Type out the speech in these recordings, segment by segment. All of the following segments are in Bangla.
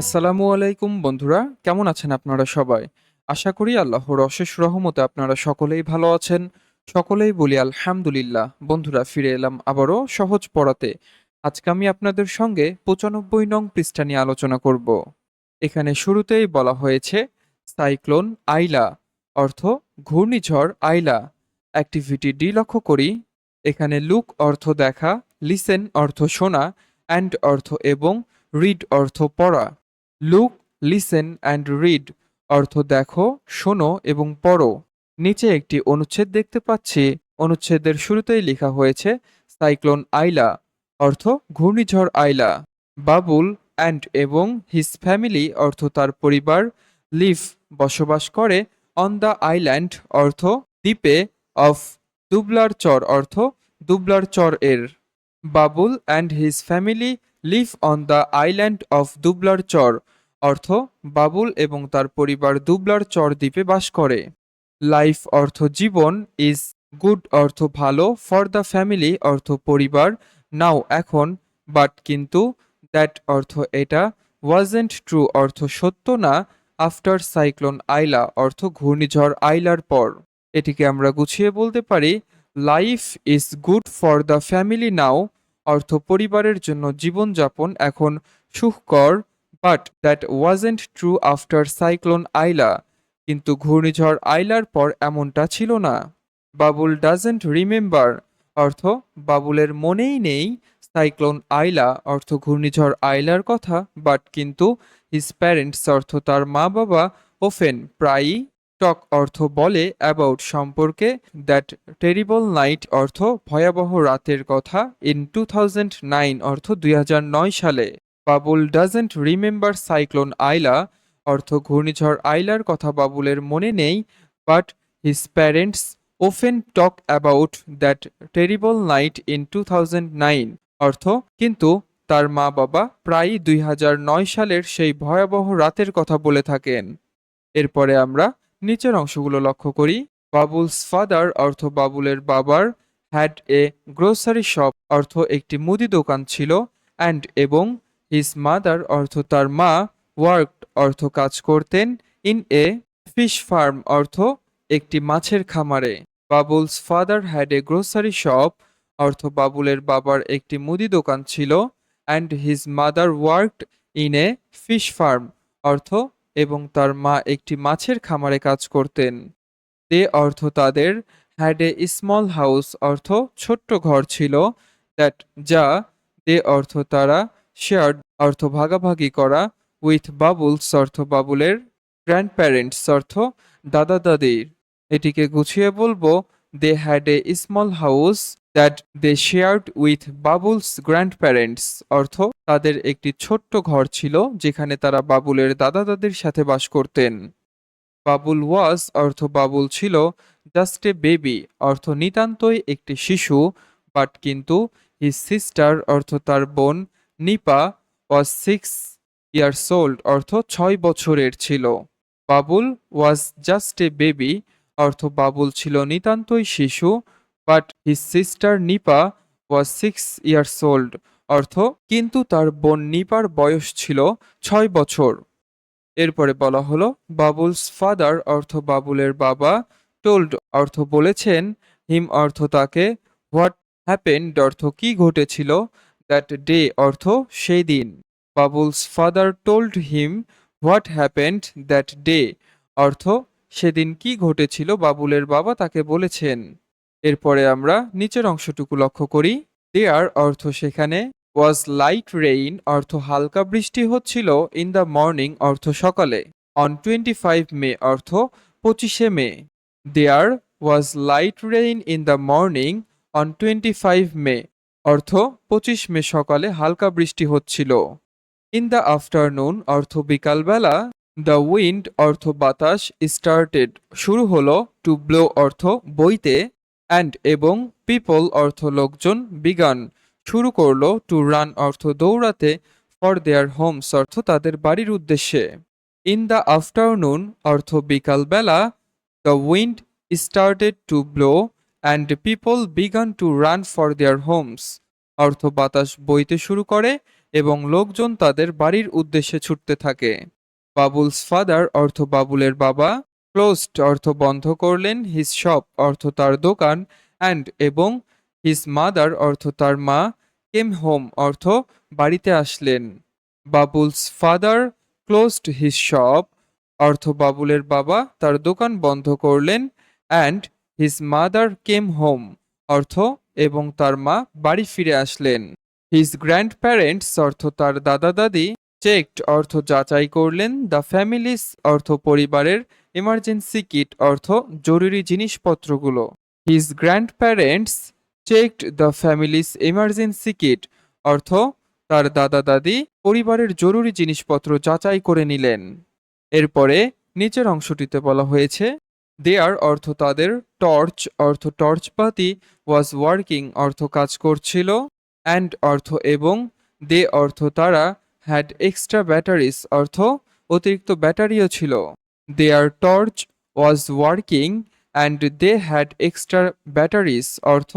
আসসালামু আলাইকুম বন্ধুরা, কেমন আছেন আপনারা সবাই? আশা করি আল্লাহর অশেষ রহমতে আপনারা সকলেই ভালো আছেন। সকলেই বলি আলহামদুলিল্লাহ। বন্ধুরা, ফিরে এলাম আবারও সহজ পড়াতে। আজকে আমি আপনাদের সঙ্গে পঁচানব্বই নং পৃষ্ঠা নিয়ে আলোচনা করব। এখানে শুরুতেই বলা হয়েছে, সাইক্লোন আইলা, অর্থ ঘূর্ণিঝড় আইলা। অ্যাক্টিভিটি ডি লক্ষ্য করি, এখানে লুক অর্থ দেখা, লিসেন অর্থ শোনা, অ্যান্ড অর্থ এবং রিড অর্থ পড়া। লুক লিসেন অ্যান্ড রিড অর্থ দেখো, শোনো এবং পড়ো। নিচে একটি অনুচ্ছেদ দেখতে পাচ্ছি। অনুচ্ছেদের শুরুতেই লেখা হয়েছে, সাইক্লোন আইলা। অর্থ, ঘূর্ণিঝড় আইলা। বাবুল অ্যান্ড এবং হিজ ফ্যামিলি অর্থ তার পরিবার লিভ বসবাস করে অন দ্য আইল্যান্ড অর্থ দ্বীপে অফ দুবলার চর, অর্থ দুবলার চর এর। Babul and his family live on the island of Dublar Char. অর্থ বাবুল এবং তার পরিবার দুবলার চর দ্বীপে বাস করে। লাইফ অর্থ জীবন ইজ গুড অর্থ ভালো, ফর দ্য ফ্যামিলি অর্থ পরিবার, নাও এখন, বাট কিন্তু দ্যাট অর্থ এটা ওয়াজেন্ট ট্রু অর্থ সত্য না, আফটার সাইক্লোন আইলা অর্থ ঘূর্ণিঝড় আইলার পর। এটিকে আমরা গুছিয়ে বলতে পারি, life is good for the family now, অর্থ পরিবারের জন্য জীবনযাপন এখন সুখকর but that wasn't true after cyclone Aila কিন্তু ঘূর্ণিঝড় আইলার পর এমনটা ছিল না। বাবুল ডাজেন্ট রিমেম্বার অর্থ, বাবুলের মনেই নেই সাইক্লোন আইলা অর্থ, ঘূর্ণিঝড় আইলার কথা। বাট কিন্তু হিজ প্যারেন্টস অর্থ, তার মা বাবা ওফেন প্রায়ই টক অর্থ বলে অ্যাবাউট সম্পর্কে দ্যাট টেরিবল নাইট অর্থ, ভয়াবহ রাতের কথা ইন টু অর্থ, দুই হাজার নয় সালে। Babul doesn't remember cyclone Aila অর্থ ঘূর্ণিঝড় আইলার কথা বাবুলের মনে নেই but his parents often talk about that terrible night in two অর্থ কিন্তু তার মা বাবা প্রায়ই দুই সালের সেই ভয়াবহ রাতের কথা বলে থাকেন। এরপরে আমরা নিচের অংশগুলো লক্ষ্য করি। বাবুলস ফাদার অর্থ বাবুলের বাবার হ্যাড এ গ্রোসারি শপ অর্থ একটি মুদি দোকান ছিল অ্যান্ড এবং হিজ মাদার অর্থ তার মা ওয়ার্ক অর্থ কাজ করতেন ইন এ ফিশ ফার্ম অর্থ একটি মাছের খামারে। Babul's father had a grocery shop অর্থ বাবুলের বাবার একটি মুদি দোকান ছিল and his mother worked in a fish farm অর্থ এবং তার মা একটি মাছের খামারে কাজ করতেন। দে অর্থ তাদের হ্যাড এ স্মল হাউস অর্থ ছোট্ট ঘর ছিল দ্যাট যা দে অর্থ তারা শেয়ার্ড অর্থ ভাগাভাগি করা উইথ বাবুলস অর্থ বাবুলের গ্র্যান্ড প্যারেন্টস অর্থ দাদা দাদির এটিকে গুছিয়ে বলব they had a small house that they shared with Babul's grandparents অর্থ তাদের একটি ছোট্ট ঘর ছিল যেখানে তারা বাবুলের দাদা দাদির সাথে বাস করতেন। বাবুল ওয়াজ অর্থ বাবুল ছিল জাস্ট এ বেবি অর্থ নিতান্তই একটি শিশু বাট কিন্তু হিজ সিস্টার অর্থ তার বোন Nipa was six years old অর্থ ছয় বছরের ছিল। Babul was just a baby অর্থ বাবুল ছিল নিতান্তই শিশু but his sister Nipa was six years old অর্থ কিন্তু তার বোন নিপার বয়স ছিল ছয় বছর। এরপরে বলা হলো বাবুলস ফাদার অর্থ বাবুলের বাবা টোল্ড অর্থ বলেছেন হিম অর্থ তাকে হোয়াট হ্যাপেন্ড অর্থ কি ঘটেছিল দ্যাট ডে অর্থ সেই দিন। Babul's father told him what happened that day অর্থ সেদিন কি ঘটেছিল বাবুলের বাবা তাকে বলেছেন। এরপরে আমরা নিচের অংশটুকু লক্ষ্য করি। দেয়ার অর্থ সেখানে ওয়াজ লাইট রেইন অর্থ হালকা বৃষ্টি হচ্ছিল ইন দ্য মর্নিং অর্থ সকালে। অন টোয়েন্টি ফাইভ মে, অর্থ পঁচিশে মে। There was light rain in the morning on twenty five May. অর্থ, পঁচিশ মে সকালে হালকা বৃষ্টি হচ্ছিল। ইন দ্য আফটারনুন, অর্থ বিকালবেলা, দ্য উইন্ড, অর্থ বাতাস, স্টার্টেড। শুরু হলো, টু ব্লো অর্থ, বইতে, অ্যান্ড এবং পিপল অর্থ লোকজন, বিগান। শুরু করল, টু রান অর্থ দৌড়াতে, ফর দেয়ার হোমস অর্থ তাদের বাড়ির উদ্দেশ্যে। ইন দ্য আফটারনুন, অর্থ বিকালবেলা, the wind started to blow and people began to run for their homes অর্থ বাতাস বইতে শুরু করে এবং লোকজন তাদের বাড়ির উদ্দেশ্যে ছুটতে থাকে। বাবুলস ফাদার অর্থ বাবুলের বাবা ক্লোজড অর্থ বন্ধ করলেন হিজ শপ অর্থ তার দোকান অ্যান্ড এবং হিজ মাদার অর্থ তার মা কেম হোম অর্থ বাড়িতে আসলেন। Babul's father closed his shop অর্থ বাবুলের বাবা তার দোকান বন্ধ করলেন and his mother came home অর্থ, এবং তার মা বাড়ি ফিরে আসলেন। হিজ গ্র্যান্ড প্যারেন্টস অর্থ, তার দাদা দাদি চেকড অর্থ, যাচাই করলেন। দ্য ফ্যামিলিস অর্থ, পরিবারের এমার্জেন্সি কিট অর্থ, জরুরি জিনিসপত্রগুলো। His grandparents checked the family's emergency kit অর্থ, তার দাদা দাদি পরিবারের জরুরি জিনিসপত্র যাচাই করে নিলেন। এরপরে, নিচের অংশটিতে বলা হয়েছে দেয়ার অর্থ তাদের টর্চ অর্থ টর্চ বাতি ওয়াজ ওয়ার্কিং অর্থ কাজ করছিল অ্যান্ড অর্থ এবং দে অর্থ তারা হ্যাড এক্সট্রা ব্যাটারিস অর্থ অতিরিক্ত ব্যাটারিও ছিল। Their torch was working and they had extra batteries অর্থ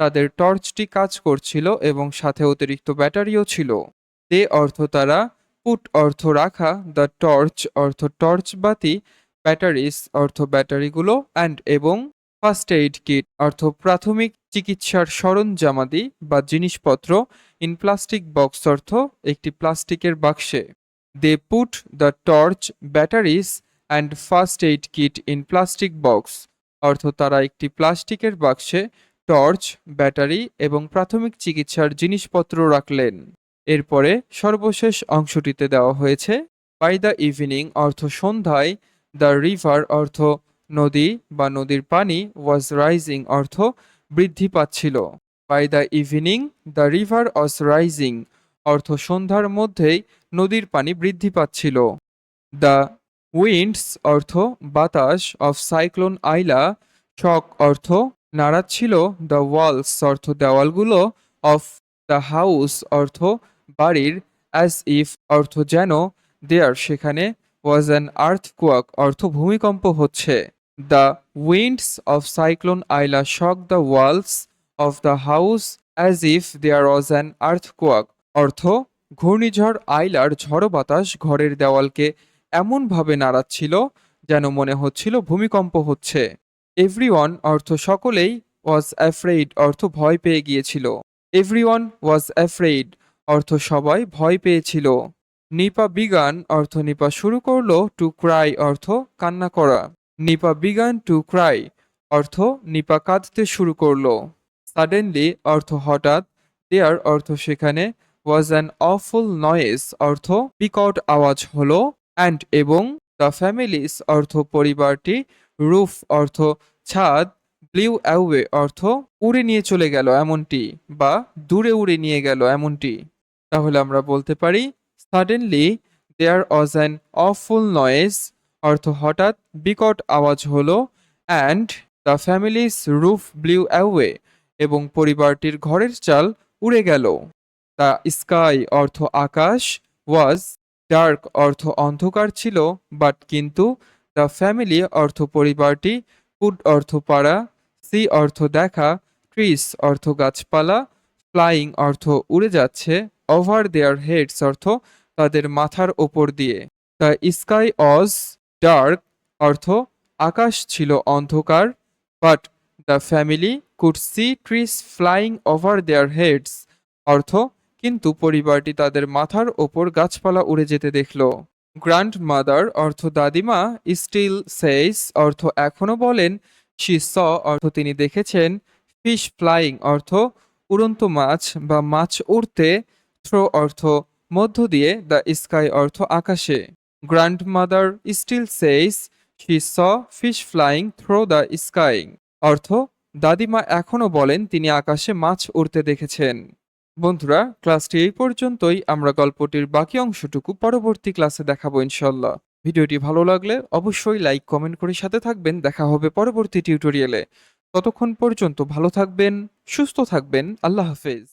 তাদের টর্চটি কাজ করছিল এবং সাথে অতিরিক্ত ব্যাটারিও ছিল। দে অর্থ তারা পুট অর্থ রাখা দ্য টর্চ অর্থ টর্চ বাতি ব্যাটারিজ অর্থ ব্যাটারিগুলো অ্যান্ড এবং ফার্স্ট এইড কিট অর্থ প্রাথমিক চিকিৎসার সরঞ্জামাদি বা জিনিসপত্র ইন প্লাস্টিক বক্স অর্থ একটি প্লাস্টিকের বাক্সে they put the torch batteries and first aid kit in plastic box অর্থ তারা একটি প্লাস্টিকের বাক্সে টর্চ ব্যাটারি এবং প্রাথমিক চিকিৎসার জিনিসপত্র রাখলেন। এরপরে সর্বশেষ অংশটিতে দেওয়া হয়েছে বাই দ্য ইভিনিং অর্থ সন্ধ্যায় দ্য রিভার অর্থ নদী বা নদীর পানি ওয়াজ রাইজিং অর্থ বৃদ্ধি পাচ্ছিল। By the evening the river was rising অর্থ সন্ধ্যার মধ্যেই নদীর পানি বৃদ্ধি পাচ্ছিল। দ্য উইন্ডস অর্থ বাতাস অফ সাইক্লোন আইলা শক অর্থ নাড়াচ্ছিল। দ্য ওয়ালস অর্থ দেওয়ালগুলো অফ দ্য হাউস অর্থ বাড়ির অ্যাজ ইফ অর্থ যেন দেয়ার সেখানে ওয়াজ অ্যান আর্থ কোয়াক অর্থ ভূমিকম্প হচ্ছে। The winds of cyclone Aila shook the walls of the house as if there was an earthquake অর্থ, ঘূর্ণিঝড় আইলার ঝড়ো বাতাস ঘরের দেওয়ালকে এমনভাবে নাড়াচ্ছিল যেন মনে হচ্ছিল ভূমিকম্প হচ্ছে। এভরিওয়ান অর্থ, সকলেই ওয়াজ অ্যাফ্রেইড অর্থ, ভয় পেয়ে গিয়েছিল। এভরিওয়ান ওয়াজ অ্যাফ্রেইড অর্থ, সবাই ভয় পেয়েছিল। নিপা বিগান অর্থ নিপা শুরু করল টু ক্রাই অর্থ কান্না করা। নিপা বিগান টু ক্রাই অর্থ নিপা কাঁদতে শুরু করল। সাডেনলি অর্থ হঠাৎ, দেয়ার অর্থ সেখানে ওয়াজ অ্যান অফুল নয়েস অর্থ বিকট আওয়াজ হলো অ্যান্ড এবং দ্য ফ্যামিলিস অর্থ পরিবারটি রুফ অর্থ ছাদ ব্লিউ অ্যাওয়ে অর্থ উড়ে নিয়ে চলে গেল এমনটি বা দূরে উড়ে নিয়ে গেল এমনটি। তাহলে আমরা বলতে পারি suddenly there was an awful noise অর্থ হঠাৎ বিকট আওয়াজ হলো and the family's roof blew away এবং পরিবারটির ঘরের চাল উড়ে গেল। দ্য স্কাই অর্থ আকাশ ওয়াজ ডার্ক অর্থ অন্ধকার ছিল বাট কিন্তু দ্য ফ্যামিলি অর্থ পরিবারটি ফুড অর্থ পাড়া সি অর্থ দেখা ট্রিস অর্থ গাছপালা ফ্লাইং অর্থ উড়ে যাচ্ছে ওভার দেয়ার হেডস অর্থ তাদের মাথার ওপর দিয়ে। দ্য স্কাই অজ ডার্ক অর্থ আকাশ ছিল অন্ধকার but the family could see trees flying over their heads অর্থ কিন্তু পরিবারটি তাদের মাথার ওপর গাছপালা উড়ে যেতে দেখল। গ্র্যান্ড মাদার অর্থ দাদিমা স্টিল সেইস অর্থ এখনও বলেন শি স অর্থ তিনি দেখেছেন ফিশ ফ্লাইং অর্থ উড়ন্ত মাছ বা মাছ উড়তে থ্রো অর্থ, মধ্য দিয়ে দ্য স্কাই অর্থ আকাশে। Grandmother still says, she saw fish flying through the sky. অর্থ, দাদিমা এখনও বলেন তিনি আকাশে মাছ উড়তে দেখেছেন। বন্ধুরা, ক্লাসটি এই পর্যন্তই। আমরা গল্পটির বাকি অংশটুকু পরবর্তী ক্লাসে দেখাবো ইনশাল্লাহ ভিডিওটি ভালো লাগলে অবশ্যই লাইক, কমেন্ট করে সাথে থাকবেন। দেখা হবে পরবর্তী টিউটোরিয়ালে। ততক্ষণ পর্যন্ত ভালো থাকবেন, সুস্থ থাকবেন। আল্লাহ হাফেজ।